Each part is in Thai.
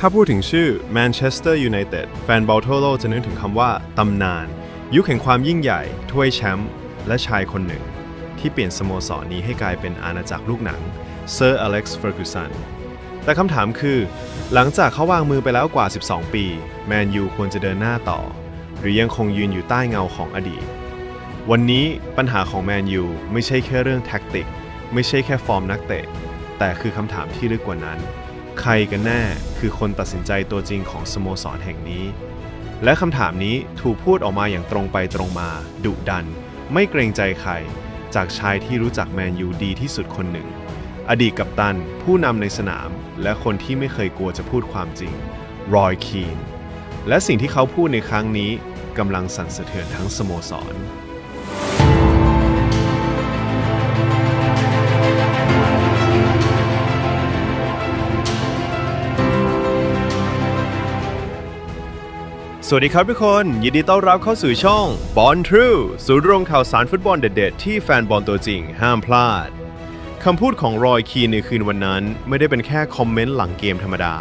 ถ้าพูดถึงชื่อ Manchester United แฟนบอลทั่วโลกจะนึกถึงคำว่าตำนาน ยุคแห่งความยิ่งใหญ่ ถ้วยแชมป์และชายคนหนึ่ง ที่เปลี่ยนสโมสรนี้ให้กลายเป็นอาณาจักรลูกหนังเซอร์อเล็กซ์เฟอร์กูสันแต่คำถามคือ หลังจากเขาวางมือไปแล้วกว่า 12 ปี แมนยูควรจะเดินหน้าต่อ หรือยังคงยืนอยู่ใต้เงาของอดีต วันนี้ปัญหาของแมนยูไม่ใช่แค่เรื่องแท็กติก ไม่ใช่แค่ฟอร์มนักเตะ แต่คือคำถามที่ลึกกว่านั้น ใครกันแน่คือคนตัดสินใจตัวจริงของสโมสรแห่งนี้ และคำถามนี้ถูกพูดออกมาอย่างตรงไปตรงมา ดุดัน ไม่เกรงใจใคร จากชายที่รู้จักแมนยูดีที่สุดคนหนึ่ง อดีตกัปตัน ผู้นำในสนาม และคนที่ไม่เคยกลัวจะพูดความจริง รอยคีน และสิ่งที่เขาพูดในครั้งนี้กำลังสั่นสะเทือนทั้งสโมสร สวัสดีครับทุกคน ยินดีต้อนรับเข้าสู่ช่อง b o n True ศูนย์รวมข่าวสารฟุตบอลเด็ดๆ ที่แฟนบอลตัวจริงห้ามพลาดคำพูดของรอยคีนในคืนวันนั้น ไม่ได้เป็นแค่คอมเมนต์หลังเกมธรรมดา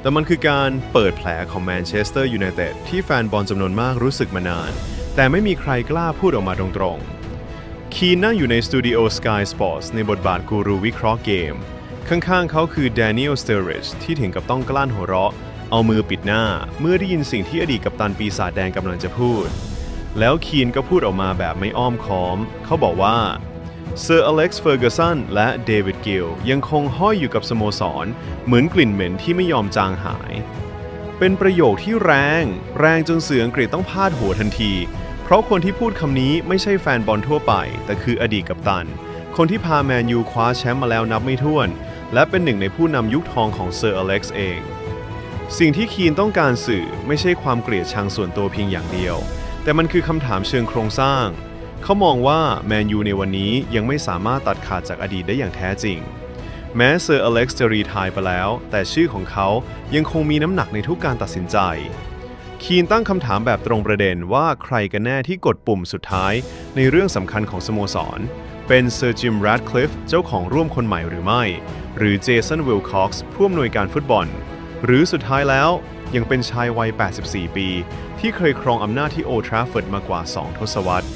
แต่มันคือการเปิดแผลของแมนเชสเตอร์ยูไนเต็ดที่แฟนบอลจำนวนมากรู้สึกมานาน แต่ไม่มีใครกล้าพูดออกมาตรงๆ คีนนั่งอยู่ในสตูดิโอ Sky Sports ในบทบาทกูรูวิเคราะห์เกม ข้างๆเขาคือ Daniel Sturridge ที่ถึงกับต้องกลั้นหัวเราะ เอามือปิดหน้าเมื่อได้ยินสิ่งที่อดีตกัปตันปีศาจแดงกำลังจะพูด แล้วคีนก็พูดออกมาแบบไม่อ้อมค้อม เขาบอกว่าเซอร์อเล็กซ์เฟอร์กสันและเดวิดกิลยังคงห้อยอยู่กับสโมสร เหมือนกลิ่นเหม็นที่ไม่ยอมจางหาย เป็นประโยคที่แรง แรงจนเสืออังกฤษต้องพาดหัวทันที เพราะคนที่พูดคำนี้ไม่ใช่แฟนบอลทั่วไป แต่คืออดีตกัปตัน คนที่พาแมนยูคว้าแชมป์มาแล้วนับไม่ถ้วน และเป็นหนึ่งในผู้นำยุคทองของเซอร์อเล็กซ์เอง สิ่งที่คีนต้องการสื่อไม่ใช่ความเกลียดชังส่วนตัวเพียงอย่างเดียว แต่มันคือคำถามเชิงโครงสร้าง เขามองว่าแมนยูในวันนี้ยังไม่สามารถตัดขาดจากอดีตได้อย่างแท้จริง แม้เซอร์อเล็กซ์จะรีทายไปแล้ว แต่ชื่อของเขายังคงมีน้ำหนักในทุกการตัดสินใจ คีนตั้งคำถามแบบตรงประเด็นว่าใครกันแน่ที่กดปุ่มสุดท้ายในเรื่องสำคัญของสโมสร เป็นเซอร์จิมแรดคลิฟเจ้าของร่วมคนใหม่หรือไม่ หรือเจสันวิลคอกซ์ผู้อำนวยการฟุตบอล หรือสุดท้ายแล้วยังเป็นชายวัย 84 ปี ที่เคยครองอำนาจที่โอทราฟเฟิร์ดมากว่า 2 ทศวรรษ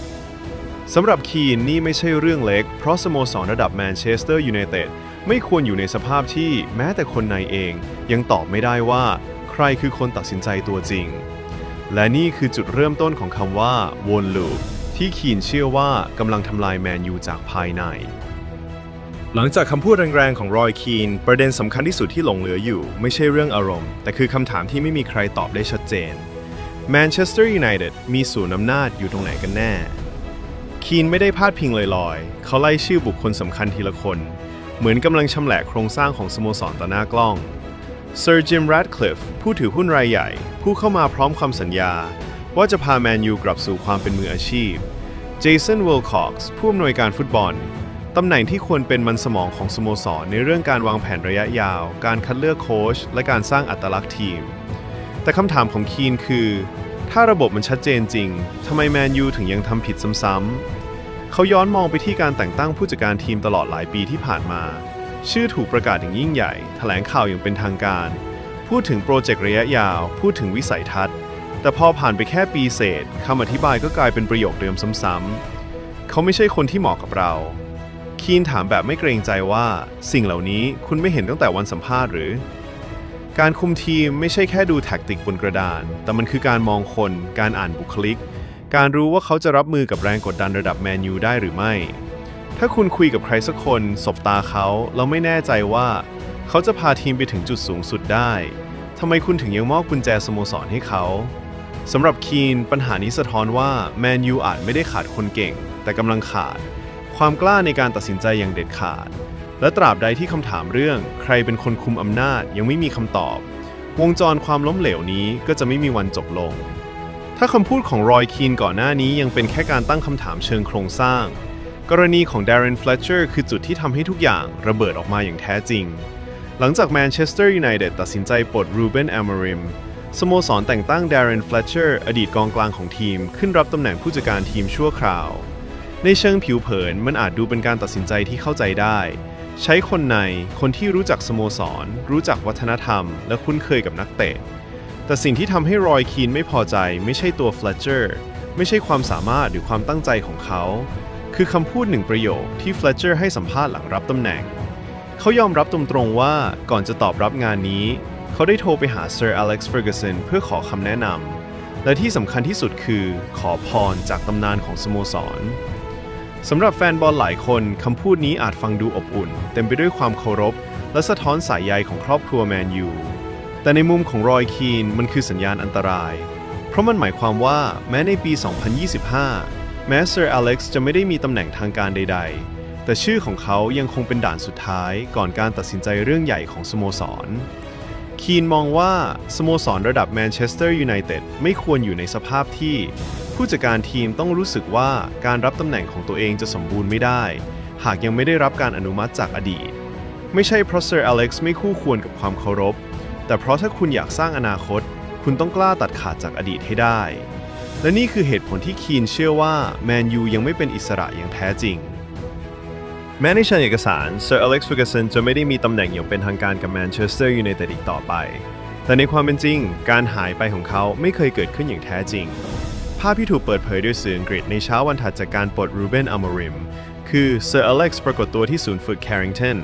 สำหรับคีนนี่ไม่ใช่เรื่องเล็ก เพราะสโมสรระดับแมนเชสเตอร์ยูไนเต็ดไม่ควรอยู่ในสภาพที่แม้แต่คนในเอง ยังตอบไม่ได้ว่า ใครคือคนตัดสินใจตัวจริง และนี่คือจุดเริ่มต้นของคำว่าวนลูปที่คีนเชื่อว่ากำลังทำลายแมนยูจากภายใน หลังจากคำพูดแรงๆของรอยคีน ประเด็นสำคัญที่สุดที่หลงเหลืออยู่ ไม่ใช่เรื่องอารมณ์ แต่คือคำถามที่ไม่มีใครตอบได้ชัดเจนแมนเชสเตอร์ยูไนเต็ดมีศูนย์อำนาจอยู่ตรงไหนกันแน่ คีนไม่ได้พาดพิงลอยๆ เขาไล่ชื่อบุคคลสำคัญทีละคน เหมือนกำลังชำแหละโครงสร้างของสโมสรต่อหน้ากล้องเซอร์จิมแรดคลิฟผู้ถือหุ้นรายใหญ่ ผู้เข้ามาพร้อมคำสัญญา ว่าจะพาแมนยูกลับสู่ความเป็นมืออาชีพเจสันวิลคอกซ์ผู้อำนวยการฟุตบอล ตำแหน่งที่ควรเป็นมันสมองของสโมสร ในเรื่องการวางแผนระยะยาว การคัดเลือกโค้ชและการสร้างอัตลักษณ์ทีม แต่คำถามของคีนคือ ถ้าระบบมันชัดเจนจริงทำไมแมนยูถึงยังทำผิดซ้ำๆเขาย้อนมองไปที่การแต่งตั้งผู้จัดการทีมตลอดหลายปีที่ผ่านมา ชื่อถูกประกาศอย่างยิ่งใหญ่ แถลงข่าวอย่างเป็นทางการ พูดถึงโปรเจกต์ระยะยาว พูดถึงวิสัยทัศน์ แต่พอผ่านไปแค่ปีเศษคำอธิบายก็กลายเป็นประโยคเดิมซ้ำๆเขาไม่ใช่คนที่เหมาะกับเรา คีนถามแบบไม่เกรงใจว่าสิ่งเหล่านี้คุณไม่เห็นตั้งแต่วันสัมภาษณ์หรือ การคุมทีมไม่ใช่แค่ดูแท็กติกบนกระดาน แต่มันคือการมองคน การอ่านบุคลิก การรู้ว่าเขาจะรับมือกับแรงกดดันระดับแมนยูได้หรือไม่ ถ้าคุณคุยกับใครสักคน สบตาเขาแล้วไม่แน่ใจว่า เขาจะพาทีมไปถึงจุดสูงสุดได้ทำไมคุณถึงยังมอบกุญแจสโมสรให้เขาสำหรับคีนปัญหานี้สะท้อนว่าแมนยูอาจไม่ได้ขาดคนเก่ง แต่กำลังขาด ความกล้าในการตัดสินใจอย่างเด็ดขาด และตราบใดที่คำถามเรื่องใครเป็นคนคุมอำนาจยังไม่มีคำตอบ วงจรความล้มเหลวนี้ก็จะไม่มีวันจบลง ถ้าคำพูดของรอยคีนก่อนหน้านี้ยังเป็นแค่การตั้งคำถามเชิงโครงสร้าง กรณีของ Darren Fletcher คือจุดที่ทำให้ทุกอย่างระเบิดออกมาอย่างแท้จริง หลังจากแมนเชสเตอร์ยูไนเต็ดตัดสินใจปลดรูเบนแอมริมสโมสรแต่งตั้ง Darren Fletcher อดีตกองกลางของทีม ขึ้นรับตำแหน่งผู้จัดการทีมชั่วคราว ในเชิงผิวเผินมันอาจดูเป็นการตัดสินใจที่เข้าใจได้ ใช้คนในคนที่รู้จักสโมสร รู้จักวัฒนธรรม และคุ้นเคยกับนักเตะ แต่สิ่งที่ทำให้รอยคีนไม่พอใจไม่ใช่ตัวเฟลเจอร์ไม่ใช่ความสามารถหรือความตั้งใจของเขา คือคำพูดหนึ่งประโยคที่เฟลเจอร์ให้สัมภาษณ์หลังรับตำแหน่ง เขายอมรับตรงๆว่าก่อนจะตอบรับงานนี้ เขาได้โทรไปหาเซอร์อเล็กซ์เฟอร์กสันเพื่อขอคำแนะนำและที่สำคัญที่สุดคือขอพรจากตำนานของสโมสร สำหรับแฟนบอลหลายคนคำพูดนี้อาจฟังดูอบอุ่น เต็มไปด้วยความเคารพ และสะท้อนสายใยของครอบครัวแมนยูแต่ในมุมของรอยคีนมันคือสัญญาณอันตราย เพราะมันหมายความว่าแม้ในปี 2025 แม้เซอร์อเล็กซ์จะไม่ได้มีตำแหน่งทางการใด ๆ แต่ชื่อของเขายังคงเป็นด่านสุดท้ายก่อนการตัดสินใจเรื่องใหญ่ของสโมสร คีนมองว่าสโมสรระดับแมนเชสเตอร์ยูไนเต็ดไม่ควรอยู่ในสภาพที่ ผู้จัดการทีมต้องรู้สึกว่าการรับตำแหน่งของตัวเองจะสมบูรณ์ไม่ได้ หากยังไม่ได้รับการอนุมัติจากอดีต ไม่ใช่เพราะเซอร์อเล็กซ์ไม่คู่ควรกับความเคารพ แต่เพราะถ้าคุณอยากสร้างอนาคต คุณต้องกล้าตัดขาดจากอดีตให้ได้ และนี่คือเหตุผลที่คีนเชื่อว่าแมนยูยังไม่เป็นอิสระอย่างแท้จริง แม้ในเชิงเอกสารเซอร์อเล็กซ์ฟูกสันจะไม่ได้มีตำแหน่งอย่างเป็นทางการกับแมนเชสเตอร์ยูไนเต็ดอีกต่อไป แต่ในความเป็นจริง การหายไปของเขาไม่เคยเกิดขึ้นอย่างแท้จริงาพที่ถูกเปิดเผยด้วยสื่ออังกฤษในเช้าวันถัดจากการปลดรูเบนอัลมอริม คือเซอร์อเล็กซ์ปรากฏตัวที่ศูนย์ฝึกแคริงตัน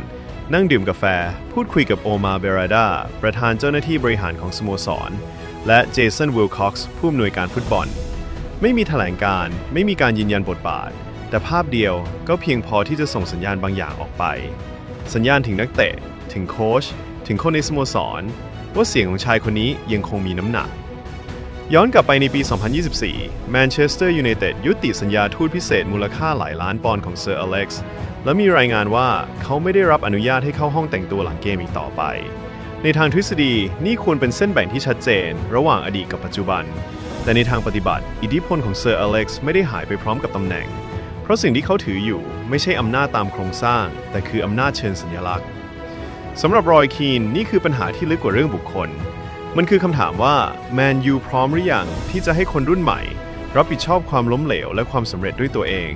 นั่งดื่มกาแฟ พูดคุยกับโอมาเบราดา ประธานเจ้าหน้าที่บริหารของสโมสร และเจสันวิลค็อกซ์ผู้อำนวยการฟุตบอล ไม่มีแถลงการ ไม่มีการยืนยันบทบาท แต่ภาพเดียวก็เพียงพอที่จะส่งสัญญาณบางอย่างออกไป สัญญาณถึงนักเตะ ถึงโค้ช ถึงคนในสโมสร ว่าเสียงของชายคนนี้ยังคงมีน้ำหนัก ย้อนกลับไปในปี 2024 แมนเชสเตอร์ยูไนเต็ดยุติสัญญาทูตพิเศษมูลค่าหลายล้านปอนด์ของเซอร์อเล็กซ์ และมีรายงานว่าเขาไม่ได้รับอนุญาตให้เข้าห้องแต่งตัวหลังเกมอีกต่อไป ในทางทฤษฎีนี่ควรเป็นเส้นแบ่งที่ชัดเจน ระหว่างอดีตกับปัจจุบัน แต่ในทางปฏิบัติ อิทธิพลของเซอร์อเล็กซ์ไม่ได้หายไปพร้อมกับตำแหน่ง เพราะสิ่งที่เขาถืออยู่ไม่ใช่อำนาจตามโครงสร้าง แต่คืออำนาจเชิงสัญลักษณ์สำหรับรอยคีนนี่คือปัญหาที่ลึกกว่าเรื่องบุคคล มันคือคำถามว่าแมนยูพร้อมหรือยังที่จะให้คนรุ่นใหม่ รับผิดชอบความล้มเหลวและความสำเร็จด้วยตัวเอง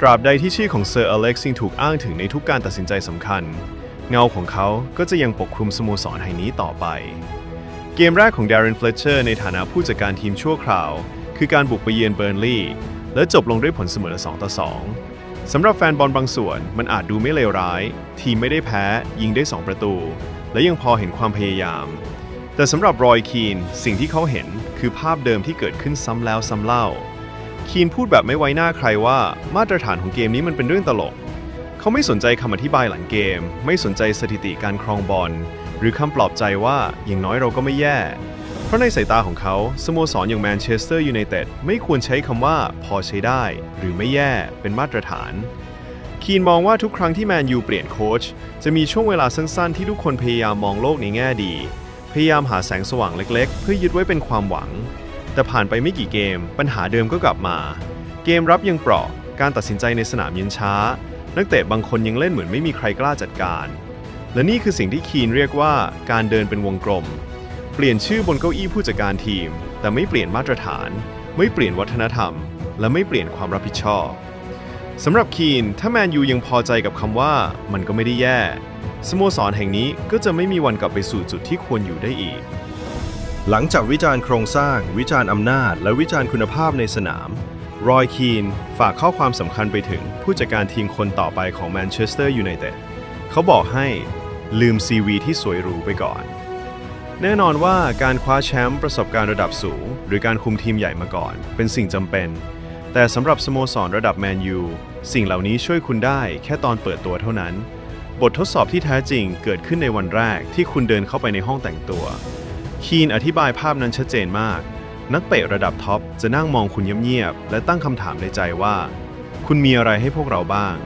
ตราบใดที่ชื่อของเซอร์อเล็กซ์ยังถูกอ้างถึงในทุกการตัดสินใจสำคัญ เงาของเขาก็จะยังปกคลุมสโมสรแห่งนี้ต่อไป เกมแรกของด a รินเฟลเชอร์ในฐานะผู้จัดการทีมชั่วคราว คือการบุกไปเยือนเบิร์นลีย์และจบลงด้วยผลเสมอ2ต่อ2สำหรับแฟนบอลบางส่วนมันอาจดูไม่เลวร้าย ทีมไม่ได้แพ้ ยิงได้ 2 ประตู และยังพอเห็นความพยายาม แต่สำหรับรอยคีนสิ่งที่เขาเห็นคือภาพเดิมที่เกิดขึ้นซ้ำแล้วซ้ำเล่า คีนพูดแบบไม่ไว้หน้าใครว่ามาตรฐานของเกมนี้มันเป็นเรื่องตลก เขาไม่สนใจคำอธิบายหลังเกม ไม่สนใจสถิติการครองบอลหรือคำปลอบใจว่าอย่างน้อยเราก็ไม่แย่ เพราะในสายตาของเขาสโมสรอย่างแมนเชสเตอร์ยูไนเต็ดไม่ควรใช้คำว่าพอใช้ได้ หรือไม่แย่เป็นมาตรฐานคีนมองว่าทุกครั้งที่แมนยูเปลี่ยนโค้ชจะมีช่วงเวลาสั้นๆ ที่ทุกคนพยายามมองโลกในแง่ดี พยายามหาแสงสว่างเล็กๆ เพื่อยึดไว้เป็นความหวัง แต่ผ่านไปไม่กี่เกม ปัญหาเดิมก็กลับมา เกมรับยังเปราะ การตัดสินใจในสนามยังช้า นักเตะบางคนยังเล่นเหมือนไม่มีใครกล้าจัดการ และนี่คือสิ่งที่คีนเรียกว่าการเดินเป็นวงกลม เปลี่ยนชื่อบนเก้าอี้ผู้จัดการทีม แต่ไม่เปลี่ยนมาตรฐาน ไม่เปลี่ยนวัฒนธรรม และไม่เปลี่ยนความรับผิดชอบสำหรับคีนถ้าแมนยูยังพอใจกับคำว่ามันก็ไม่ได้แย่ สโมสรแห่งนี้ก็จะไม่มีวันกลับไปสู่จุดที่ควรอยู่ได้อีก หลังจากวิจารณ์โครงสร้าง วิจารณ์อำนาจ และวิจารณ์คุณภาพในสนาม รอยคีนฝากข้อความสำคัญไปถึงผู้จัดการทีมคนต่อไปของแมนเชสเตอร์ยูไนเต็ดเขาบอกให้ลืม CV ที่สวยหรูไปก่อนแน่นอนว่าการคว้าแชมป์ประสบการณ์ระดับสูง หรือการคุมทีมใหญ่มาก่อน เป็นสิ่งจำเป็น แต่สำหรับสโมสรระดับแมนยูสิ่งเหล่านี้ช่วยคุณได้แค่ตอนเปิดตัวเท่านั้น บททดสอบที่แท้จริงเกิดขึ้นในวันแรกที่คุณเดินเข้าไปในห้องแต่งตัว คีนอธิบายภาพนั้นชัดเจนมาก นักเตะระดับท็อปจะนั่งมองคุณเงียบๆและตั้งคำถามในใจว่า คุณมีอะไรให้พวกเราบ้าง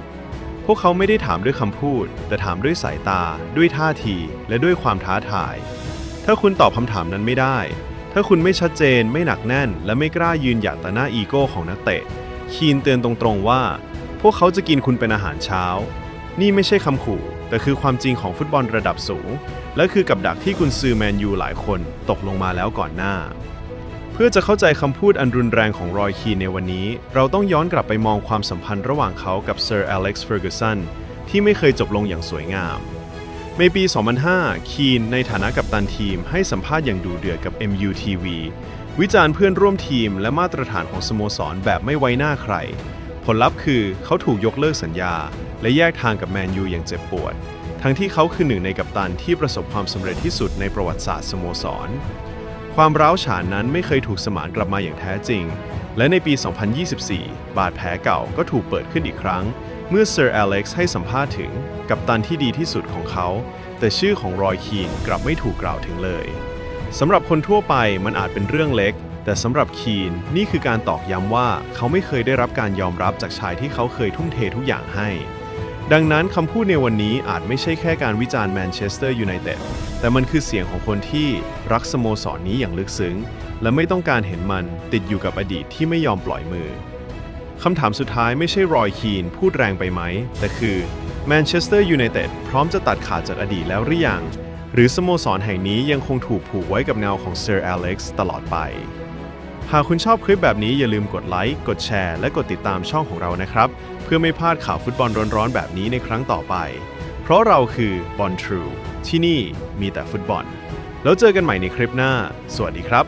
พวกเขาไม่ได้ถามด้วยคำพูด แต่ถามด้วยสายตา ด้วยท่าที และด้วยความท้าทาย ถ้าคุณตอบคำถามนั้นไม่ได้ ถ้าคุณไม่ชัดเจน ไม่หนักแน่น และไม่กล้ายืนหยัดต่อหน้าอีโก้ของนักเตะ คีนเตือนตรงๆว่า พวกเขาจะกินคุณเป็นอาหารเช้า นี่ไม่ใช่คำขู่ แต่คือความจริงของฟุตบอลระดับสูง และคือกับดักที่กุนซือแมนยูหลายคนตกลงมาแล้วก่อนหน้า เพื่อจะเข้าใจคำพูดอันรุนแรงของรอยคีในวันนี้ เราต้องย้อนกลับไปมองความสัมพันธ์ระหว่างเขากับเซอร์อเล็กซ์เฟอร์กูสันที่ไม่เคยจบลงอย่างสวยงาม ในปี 2005 คีนในฐานะกัปตันทีมให้สัมภาษณ์อย่างดูเดือดกับ MUTV วิจารณ์เพื่อนร่วมทีมและมาตรฐานของสโมสรแบบไม่ไว้หน้าใคร ผลลัพธ์คือเขาถูกยกเลิกสัญญา และแยกทางกับแมนยูอย่างเจ็บปวด ทั้งที่เขาคือหนึ่งในกัปตันที่ประสบความสำเร็จที่สุดในประวัติศาสตร์สโมสร ความร้าวฉานนั้นไม่เคยถูกสมานกลับมาอย่างแท้จริง และในปี 2024 บาดแผลเก่าก็ถูกเปิดขึ้นอีกครั้ง เมื่อเซอร์อเล็กซ์ให้สัมภาษณ์ถึงกัปตันที่ดีที่สุดของเขา แต่ชื่อของรอยคีนกลับไม่ถูกกล่าวถึงเลยสำหรับคนทั่วไปมันอาจเป็นเรื่องเล็ก แต่สำหรับคีนนี่คือการตอกย้ำว่าเขาไม่เคยได้รับการยอมรับจากชายที่เขาเคยทุ่มเททุกอย่างให้ ดังนั้นคำพูดในวันนี้อาจไม่ใช่แค่การวิจารณ์แมนเชสเตอร์ยูไนเต็ดแต่มันคือเสียงของคนที่รักสโมสรนนี้อย่างลึกซึ้ง และไม่ต้องการเห็นมันติดอยู่กับอดีตที่ไม่ยอมปล่อยมือคำถามสุดท้ายไม่ใช่รอยคีนพูดแรงไปไหม แต่คือแมนเชสเตอร์ยูไนเต็ดพร้อมจะตัดขาดจากอดีตแล้วหรือยัง หรือสโมสรแห่งนี้ยังคงถูกผูกไว้กับเงาของเซอร์อเล็กซ์ตลอดไป หากคุณชอบคลิปแบบนี้อย่าลืมกดไลค์กดแชร์ และกดติดตามช่องของเรานะครับ พื่อไม่พลาดข่าวฟุตบอลร้อนๆ แบบนี้ในครั้งต่อไป เพราะเราคือบอลทรูที่นี่มีแต่ฟุตบอล แล้วเจอกันใหม่ในคลิปหน้า สวัสดีครับ